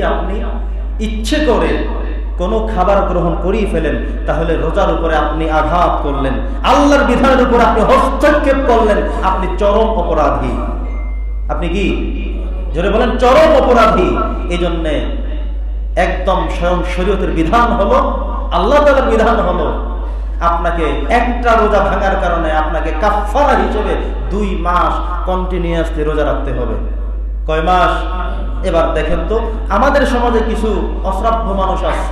আপনি ইচ্ছে করে কোনো খাবার গ্রহণ করিয়ে ফেলেন, তাহলে রোজার উপরে আপনি আঘাত করলেন। আল্লাহর বিধানের উপর আপনি হস্তক্ষেপ করলেন, আপনি চরম অপরাধী। আপনি কি? জোরে বলেন, চরম অপরাধী। এই জন্যে একদম স্বয়ং শরীয়তের বিধান হলো, আল্লাহ তালার বিধান হলো, আপনাকে একটা রোজা ভাঙার কারণে আপনাকে কাফারা হিসেবে দুই মাস কন্টিনিউয়াসলি রোজা রাখতে হবে। কয় মাস? এবার দেখেন তো, আমাদের সমাজে কিছু অশ্রাব্য মানুষ আছে।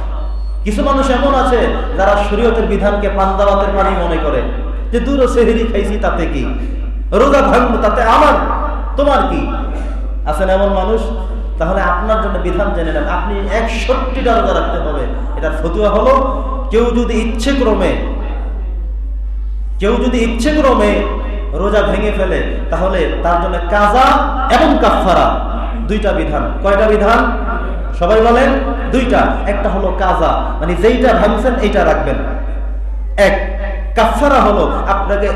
কিছু মানুষ এমন আছে যারা শরীয়তের বিধানকে পান্দাবাতের পানি মনে করে যে, দূর সেহেরি খাইছি তাতে কি? রোজা ভাঙবো তাতে আমার? তোমার কি? আছেন এমন মানুষ? তাহলে আপনার জন্য বিধান জেনে নেন। আপনি একষট্টিটা রোজা রাখতে হবে। এটার ফতুয়া হলো, কেউ যদি ইচ্ছে ক্রমে কেউ যদি ইচ্ছে ক্রমে রোজা ভেঙে ফেলে, তাহলে তার জন্য কাজা এবং কাফারা দুইটা বিধান। কয়টা বিধান? সবাই বলেন, দুইটা। একটা হলো কাজা। মানে যেইটা ভাঙছেন, এইটা রাখবেন। এক কাফারা হলো আপনাকে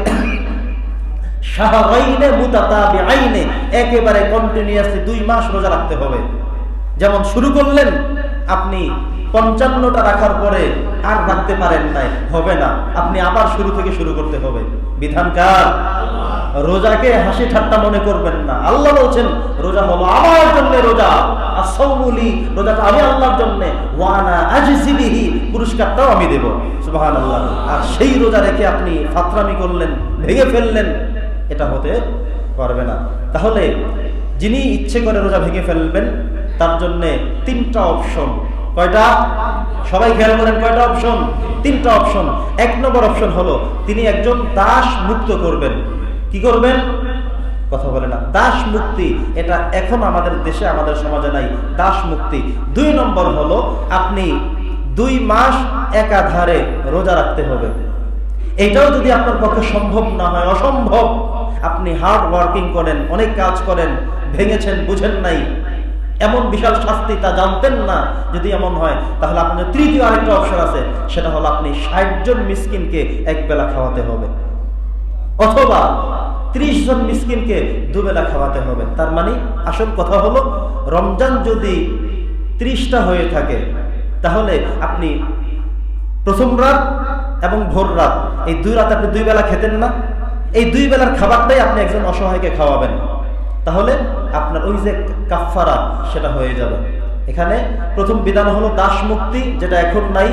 শাহরাইনে, মুতাতাবিআইনে একেবারে কন্টিনিউয়াসলি দুই মাস রোজা রাখতে হবে। যেমন শুরু করলেন, আপনি পঞ্চান্নটা রাখার পরে আর রাখতে পারেন নাই। হবে না। আপনি আবার শুরু থেকে শুরু করতে হবে। বিধান কার? রোজাকে হাসি ঠাট্টা মনে করবেন না। আল্লাহ বলছেন, রোজা হলো আমার জন্য রোজা। আসৌমুলি রোজাটা আমি আল্লাহর জন্য। ওয়ানা আজিসিবিহি পুরস্কারটাও আমি দেব। সুবহানাল্লাহ। আর সেই রোজা রেখে আপনি ফাতরামি করলেন, ভেঙে ফেললেন, এটা হতে পারবে না। তাহলে যিনি ইচ্ছে করে রোজা ভেঙে ফেলবেন, তার জন্য তিনটা অপশন। কয়টা? সবাই খেয়াল করেন, কয়টা অপশন তিনটা অপশন এক নম্বর অপশন হলো, তিনি একজন দাস মুক্ত করবেন। কি করবেন? কথা বলে না। দাস মুক্তি, এটা এখন আমাদের দেশে, আমাদের সমাজে নাই। দাস মুক্তি। দুই নম্বর হলো, আপনি দুই মাস একাধারে রোজা রাখতে হবে। এটাও যদি আপনার পক্ষে সম্ভব না হয়, অসম্ভব। আপনি হার্ড ওয়ার্কিং করেন, অনেক কাজ করেন, ভেঙেছেন, বুঝেন নাই। এমন বিশাল শাস্তি তা জানতেন না যদি এমন হয়, তাহলে আপনার তৃতীয় আরেকটা অপশন আছে, সেটা হলো আপনি ষাট জন মিসকিনকে এক বেলা খাওয়াতে হবে। অথবা ত্রিশ জন মিসকিনকে দুবেলা খাওয়াতে হবে। তার মানে আসল কথা হলো, রমজান যদি ত্রিশটা হয়ে থাকে, তাহলে আপনি প্রথম রাত এবং ভোর রাত, এই দুই রাত আপনি দুই বেলা খেতেন না। এই দুই বেলার খাবারটাই আপনি একজন অসহায়কে খাওয়াবেন। তাহলে আপনার ওই যে কাফারা সেটা হয়ে যাবে। এখানে প্রথম বিধান হলো দাস মুক্তি, যেটা এখন নাই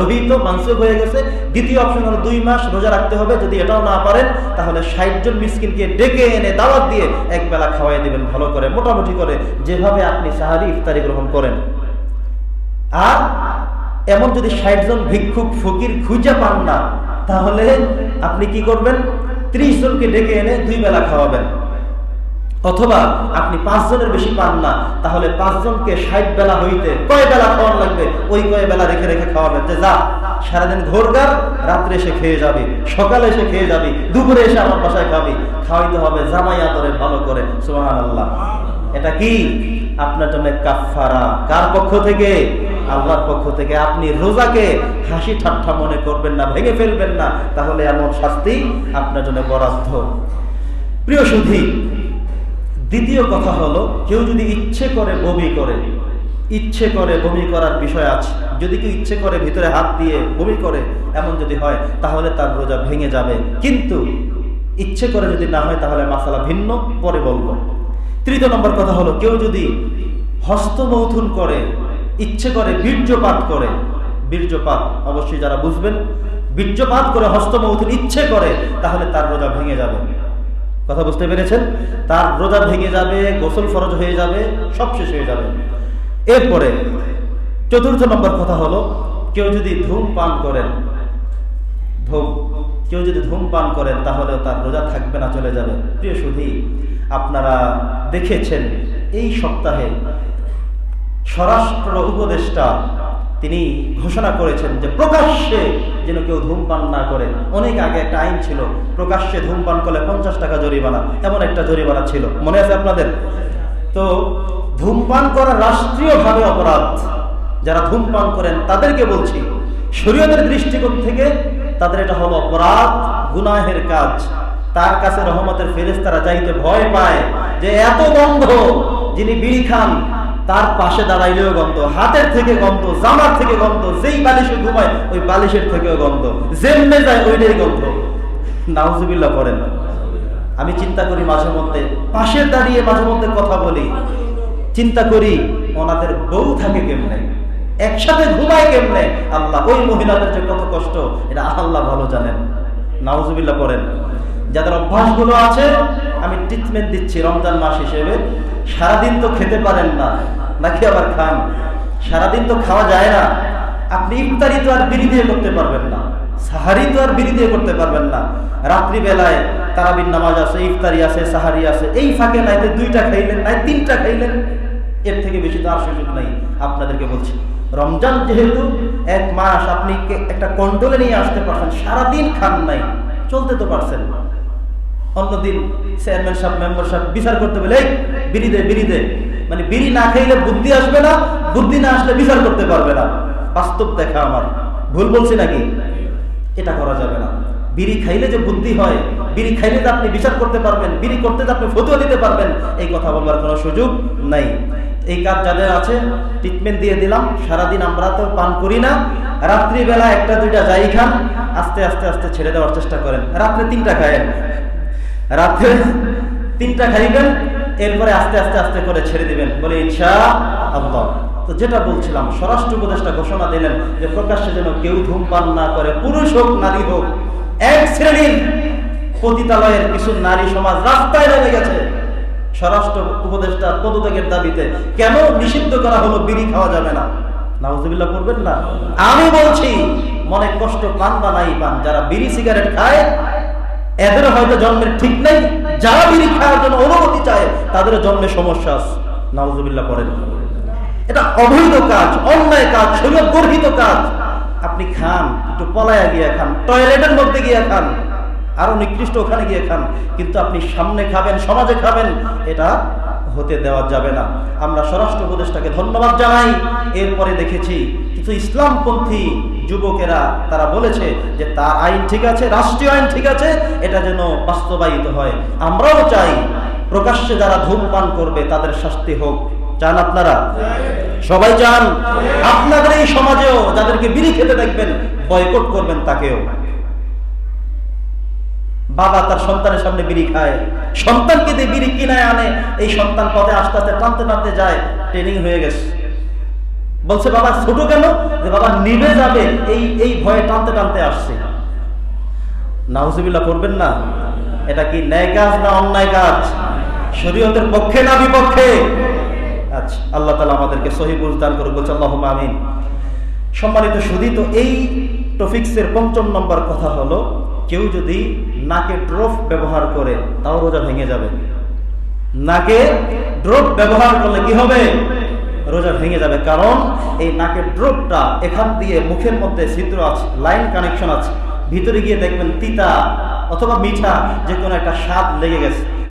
রহিত মানসুখ হয়ে গেছে। দ্বিতীয় অপশন হলো দুই মাস রোজা রাখতে হবে, যদি এটাও না পারেন, তাহলে ষাট জন মিসকিনকে ডেকে এনে দাওয়াত দিয়ে এক বেলা খাওয়াই দিবেন, ভালো করে, মোটামুটি করে, যেভাবে আপনি সাহারি ইফতারি গ্রহণ করেন। আর এমন যদি ষাট জন ভিক্ষুক, ফকির খুঁজে পান না, তাহলে আপনি কি করবেন? ত্রিশ জনকে ডেকে এনে দুই বেলা খাওয়াবেন। অথবা আপনি পাঁচ জনের বেশি পান না, তাহলে পাঁচ জনকে ষাট বেলা হইতে কয় বেলা খাওয়ান লাগবে? ওই কয় বেলা রেখে রেখে খাওয়াবেন। যে যা, সারাদিন ঘোরগার, রাত্রে এসে খেয়ে যাবি, সকালে এসে খেয়ে যাবি, দুপুরে এসে আমার বাসায় খাবি, খাওয়াইতে হবে জামাই আদরে ভালো করে। সোহান আল্লাহ এটা কি? আপনার জন্য কাফারা কার পক্ষ থেকে? আল্লাহর পক্ষ থেকে। আপনি রোজাকে হাসি ঠাট্টা মনে করবেন না, ভেঙে ফেলবেন না, তাহলে এমন শাস্তি আপনার জন্য বরাদ্দ। প্রিয় সুধী দ্বিতীয় কথা হলো, কেউ যদি ইচ্ছে করে বমি করে, ইচ্ছে করে বমি করার বিষয় আছে, যদি কেউ ইচ্ছে করে ভিতরে হাত দিয়ে বমি করে, এমন যদি হয়, তাহলে তার রোজা ভেঙে যাবে। কিন্তু ইচ্ছে করে যদি না হয়, তাহলে মাসালা ভিন্ন, পরে বলব। তৃতীয় নম্বর কথা হলো, কেউ যদি হস্তমৌথুন করে, ইচ্ছে করে বীর্যপাত করে, বীর্যপাত অবশ্যই যারা বুঝবেন, বীর্যপাত করে হস্তমৌথুন ইচ্ছে করে, তাহলে তার রোজা ভেঙে যাবে। কথা বুঝতে পেরেছেন? তার রোজা ভেঙে যাবে, গোসল ফরজ হয়ে যাবে, সব শেষ হয়ে যাবে। এরপরে চতুর্থ নম্বর কথা হলো, কেউ যদি ধূমপান করেন ধূম কেউ যদি ধূমপান করেন তাহলে তার রোজা থাকবে না, চলে যাবে। প্রিয় সুধী, আপনারা দেখেছেন, এই সপ্তাহে স্বরাষ্ট্র উপদেষ্টা তিনি ঘোষণা করেছেন যে প্রকাশ্যে যেন কেউ ধূমপান না করে। অনেক আগে একটা আইন ছিল, প্রকাশ্যে ধূমপান করলে পঞ্চাশ টাকা জরিমানা। এমন একটা জরিমানা ছিল। মনে আছে আপনাদের? তো ধূমপান করা রাষ্ট্রীয়ভাবে অপরাধ। যারা ধূমপান করেন, তাদেরকে বলছি, শরীয়তের দৃষ্টিকোণ থেকে তাদের এটা হলো অপরাধ, গুনাহের কাজ। তার কাছে রহমতের ফেরেস্তারা যাইতে ভয় পায় যে এত বন্ধ যিনি বিড়ি খান তার পাশে দাঁড়াইলেও গন্ধ, হাতের থেকে গন্ধ, জামার থেকে গন্ধ, যেই বালিশে ঘুমায়, ওই বালিশের থেকেও গন্ধ, যেমনে যায় ওইটাই গন্ধ। নাউজুবিল্লাহ করেন আমি চিন্তা করি মাঝে মধ্যে, পাশে দাঁড়িয়ে মাঝে মধ্যে কথা বলি। চিন্তা করি ওনাদের বউ থাকে কেমনে, একসাথে ঘুমায় কেমনে। আল্লাহ, ওই মহিলাদের যে কত কষ্ট, এটা আল্লাহ ভালো জানেন। নাউজুবিল্লাহ করেন যাদের অভ্যাসগুলো আছে, আমি ট্রিটমেন্ট দিচ্ছি রমজান মাস হিসেবে। সারাদিন তো খেতে পারেন না। নাকি আবার খান? সারাদিন তো খাওয়া যায় না। আপনি ইফতারি তো আর বিড়ি দিয়ে করতে পারবেন না। সাহারি তো আর বিড়ি দিয়ে করতে পারবেন না। রাত্রিবেলায় তারাবির নামাজ আছে, ইফতারি আছে, সাহারি আছে। এই ফাঁকে নাইতে দুইটা খাইলেন, নাই তিনটা খাইলেন। এর থেকে বেশি তো আর সুযোগ নাই। আপনাদেরকে বলছি, রমজান যেহেতু এক মাস আপনি একটা কন্ট্রোলে নিয়ে আসতে পারছেন, সারাদিন খান নাই। চলতে তো পারছেন। অন্যদিন চেয়ারম্যান সাহেব, মেম্বার সাহেব বিচার করতে বলে, এই, বিড়ি দে বিড়ি দে। মানে বিড়ি না খাইলে বুদ্ধি আসবে না, বুদ্ধি না আসলে বিচার করতে পারবে না। বাস্তব দেখা আমার। ভুল বলছি নাকি? এটা করা যাবে না। বিড়ি খাইলে যে বুদ্ধি হয়, বিড়ি খাইলে যে আপনি বিচার করতে পারবেন, বিড়ি করতে যে আপনি ফতুয়া দিতে পারবেন, এই কথা বলবার কোনো সুযোগ নাই। এই কাজ যাদের আছে ট্রিটমেন্ট দিয়ে দিলাম। সারাদিন আমরা তো পান করি না। রাত্রিবেলা একটা দুইটা যাই খান আস্তে আস্তে আস্তে ছেড়ে দেওয়ার চেষ্টা করেন। রাত্রে তিনটা খায়েন। রাত্রে তিনটা খাইবেন, এরপরে আস্তে আস্তে আস্তে করে ছেড়ে দিবেন। বলে ইনশা আল্লাহ তো যেটা বলছিলাম, স্বরাষ্ট্র উপদেষ্টা ঘোষণা দিলেন যে, প্রকাশ্যে যেন কেউ ধূমপান না করে, পুরুষ হোক, নারী হোক, এক শ্রেণির পতিতালয়ের কিছু নারী সমাজ রাস্তায় নেমে গেছে। স্বরাষ্ট্র উপদেষ্টা পদত্যাগের দাবিতে কেন নিষিদ্ধ করা হলো, বিড়ি খাওয়া যাবে না? নাউজুবিল্লাহ করবেন না? আমি বলছি, মনে কষ্ট পান বা নাই পান, যারা বিড়ি সিগারেট খায় এদের হয়তো জন্মের ঠিক নেই, যারা বিড়ি খাওয়ার জন্য অনুমতি চায়, তাদের জন্মের সমস্যা আছে। নাউজুবিল্লাহ করেন এটা অবৈধ কাজ, অন্যায় কাজ শরীর গর্হিত কাজ। আপনি খান, একটু পলায়া গিয়ে খান, টয়লেটের মধ্যে গিয়ে খান, আরও নিকৃষ্ট ওখানে গিয়ে খান, কিন্তু আপনি সামনে খাবেন, সমাজে খাবেন, এটা হতে দেওয়া যাবে না। আমরা স্বরাষ্ট্র উপদেষ্টাকে ধন্যবাদ জানাই। এরপরে দেখেছি ইসলামপন্থী যুবকেরা তারা বলেছে যে তার আইন ঠিক আছে, রাষ্ট্রীয় আইন ঠিক আছে, এটা যেন বাস্তবায়িত হয়। আমরাও চাই প্রকাশ্যে যারা ধূমপান করবে তাদের শাস্তি হোক। চান আপনারা? সবাই চান? আপনাদের এই সমাজেও যাদেরকে বিড়ি খেতে দেখবেন, বয়কট করবেন তাকেও। বাবা তার সন্তানের সামনে বিড়ি খায়। সন্তানকে দিয়ে বিড়ি কিনায় আনে। এই সন্তান পথে আস্তে আস্তে টানতে টানতে যায় ট্রেনিং হয়ে গেছে। বলছে, বাবা, ছোট কেন? যে, বাবা নিভে যাবে। এই এই ভয়ে টানতে টানতে আসছে। নাউজুবিল্লাহ, করবেন না। এটা কি ন্যায় কাজ না অন্যায় কাজ? শরীয়তের পক্ষে না বিপক্ষে? আচ্ছা আল্লাহ তালা আমাদেরকে সহি বুঝদান করে বলছে আল্লাহ আমিন। সম্মানিত সুদী তো এই টপিক্সের পঞ্চম নম্বর কথা হলো, কেউ যদি নাকে ড্রপ ব্যবহার করে, তাও রোজা ভেঙে যাবে। নাকে ড্রপ ব্যবহার করলে কি হবে? রোজা ভেঙে যাবে। কারণ এই নাকের ড্রোপটা এখান দিয়ে মুখের মধ্যে ছিদ্র আছে, লাইন কানেকশন আছে। ভিতরে গিয়ে দেখবেন তিতা অথবা মিঠা যে কোনো একটা স্বাদ লেগে গেছে।